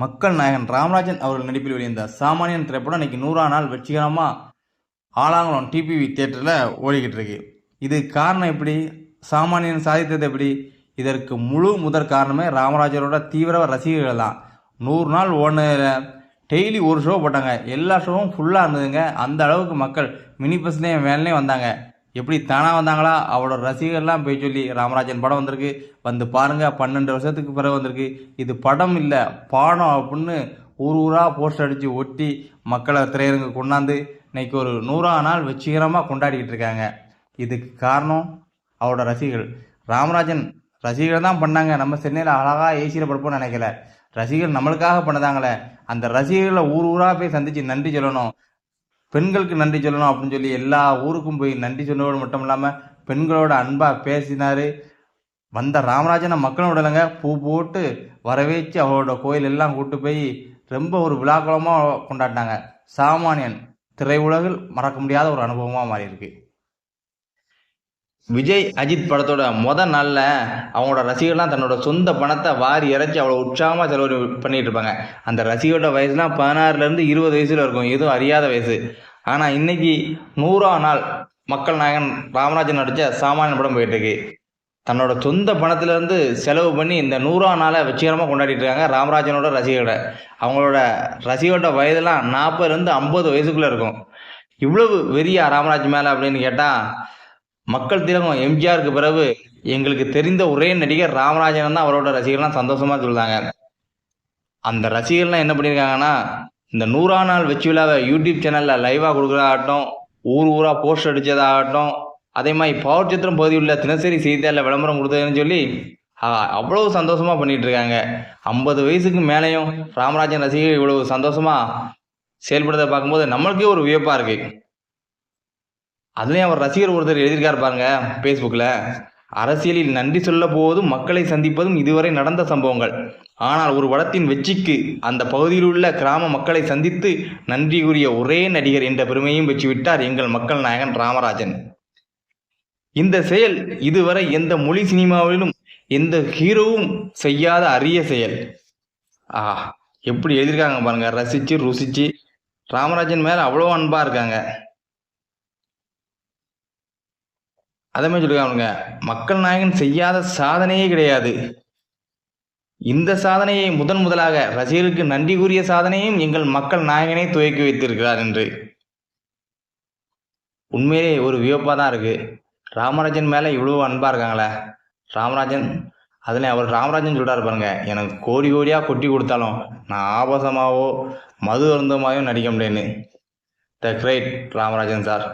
மக்கள் நாயகன் ராமராஜன் அவர்கள் நடிப்பில் வெளிவந்த சாமானியன் திரைப்படம் இன்னைக்கு நூறாம் நாள் வெற்றிகரமாக ஆலாங்குளம் டிபிவி தேட்டரில் ஓடிக்கிட்டு இருக்கு. இது காரணம் எப்படி? சாமானியன் சாதித்தது எப்படி? இதற்கு முழு முதற் காரணமே ராமராஜரோட தீவிர ரசிகர்கள் தான். நூறு நாள் ஓடினதில் டெய்லி ஒரு ஷோ போட்டாங்க. எல்லா ஷோவும் ஃபுல்லாக இருந்ததுங்க. அந்த அளவுக்கு மக்கள் மினி பஸ்லேயும் வேன்லேயும் வந்தாங்க. எப்படி தானாக வந்தாங்களா? அவளோட ரசிகர்லாம் போய் சொல்லி ராமராஜன் படம் வந்திருக்கு. வந்து பாருங்க பன்னெண்டு வருஷத்துக்கு பிறகு வந்திருக்கு. இது படம் இல்லை பாடம் அப்படின்னு ஊர் ஊராக போஸ்டர் அடித்து ஒட்டி மக்களை திரையரங்கு கொண்டாந்து இன்னைக்கு ஒரு நூறாம் நாள் வெற்றிகரமாக கொண்டாடிக்கிட்டு இருக்காங்க. இதுக்கு காரணம் அவரோட ரசிகர்கள். ராமராஜன் ரசிகர்கள் தான் பண்ணாங்க. நம்ம சென்னையில் அழகாக ஏசியில் படுப்போம்னு நினைக்கல. ரசிகர்கள் நம்மளுக்காக பண்ணதாங்களே. அந்த ரசிகர்களை ஊர் ஊராக போய் சந்தித்து நன்றி சொல்லணும். பெண்களுக்கு நன்றி சொல்லணும் அப்படின்னு சொல்லி எல்லா ஊருக்கும் போய் நன்றி சொன்னதோடு மட்டும் இல்லாமல் பெண்களோட அன்பாக பேசினார். வந்த ராமராஜனை மக்களும் விடலைங்க. பூ போட்டு வரவேற்று அவரோட கோயில் எல்லாம் கூட்டு போய் ரொம்ப ஒரு விழாக்குளமாக கொண்டாடினாங்க. சாமானியன் திரையுலகில் மறக்க முடியாத ஒரு அனுபவமாக மாறியிருக்கு. விஜய் அஜித் படத்தோட முத நாளில் அவங்களோட ரசிகர்லாம் தன்னோட சொந்த பணத்தை வாரி இறைச்சி அவ்வளோ உற்சாகமாக செலவு பண்ணிகிட்டு இருப்பாங்க. அந்த ரசிகரோட வயசுலாம் பதினாறுலேருந்து இருபது வயசில் இருக்கும். எதுவும் அறியாத வயசு. ஆனால் இன்னைக்கு நூறாம் நாள் மக்கள் நாயகன் ராமராஜன் நடித்த சாமானியன் படம் போயிட்டு இருக்கு தன்னோட சொந்த பணத்திலேருந்து செலவு பண்ணி இந்த நூறாம் நாளை வெற்றிகரமாக கொண்டாடிட்டு இருக்காங்க ராமராஜனோட ரசிகரோட அவங்களோட ரசிகரோட வயதெல்லாம் நாற்பதுலேருந்து ஐம்பது வயசுக்குள்ளே இருக்கும். இவ்வளவு வெறியா ராமராஜ் மேலே அப்படின்னு கேட்டால் மக்கள் திலகம் எம்ஜிஆருக்கு பிறகு எங்களுக்கு தெரிந்த ஒரே நடிகர் ராமராஜன் தான் அவரோட ரசிகர்லாம் சந்தோஷமாக சொல்கிறாங்க அந்த ரசிகர்லாம் என்ன பண்ணியிருக்காங்கன்னா இந்த நூறா நாள் வெற்றி விழாவை யூடியூப் சேனலில் லைவாக கொடுக்குறதாகட்டும் ஊர் ஊராக போஸ்ட் அடித்ததாகட்டும் அதே மாதிரி பவர் சித்திரம் பகுதியில் உள்ள தினசரி செய்தியாளர் விளம்பரம் கொடுத்ததுன்னு சொல்லி அவ்வளோ சந்தோஷமாக பண்ணிகிட்டு இருக்காங்க. ஐம்பது வயசுக்கு மேலேயும் ராமராஜன் ரசிகர்கள் இவ்வளவு சந்தோஷமாக செயல்படுறதை பார்க்கும்போது நம்மளுக்கே ஒரு வியப்பாக இருக்குது அதுலேயும் அவர் ரசிகர் ஒருத்தர் எழுதியிருக்கார் பாருங்க ஃபேஸ்புக்கில் அரசியலில் நன்றி சொல்ல போவதும் மக்களை சந்திப்பதும் இதுவரை நடந்த சம்பவங்கள். ஆனால் ஒரு படத்தின் வெற்றிக்கு அந்த பகுதியில் உள்ள கிராம மக்களை சந்தித்து நன்றி ஒரே நடிகர் என்ற பெருமையும் பெற்றுவிட்டார் எங்கள் மக்கள் நாயகன் ராமராஜன். இந்த செயல் இதுவரை எந்த மொழி சினிமாவிலும் எந்த ஹீரோவும் செய்யாத அரிய செயல். ஆ எப்படி எழுதியிருக்காங்க பாருங்க. ரசிச்சு ருசிச்சு. ராமராஜன் மேல அவ்வளோ அன்பா இருக்காங்க. அதே மாதிரி சொல்லிருக்காங்க மக்கள் நாயகன் செய்யாத சாதனையே கிடையாது. இந்த சாதனையை முதன் முதலாக ரசிகர்களுக்கு நன்றி கூறிய சாதனையும் எங்கள் மக்கள் நாயகனே துவக்கி வைத்திருக்கிறார் என்று. உண்மையிலே ஒரு வியப்பாக தான் இருக்கு. ராமராஜன் மேலே இவ்வளோ அன்பாக இருக்காங்களே. ராமராஜன் அதில் அவர் ராமராஜன் சொல்கிறார் பாருங்க எனக்கு கோடி கோடியாக கொட்டி கொடுத்தாலும் நான் ஆபாசமாகவோ மது அருந்தமாகவோ நடிக்க முடியேன்னு த கிரேட் ராமராஜன் சார்.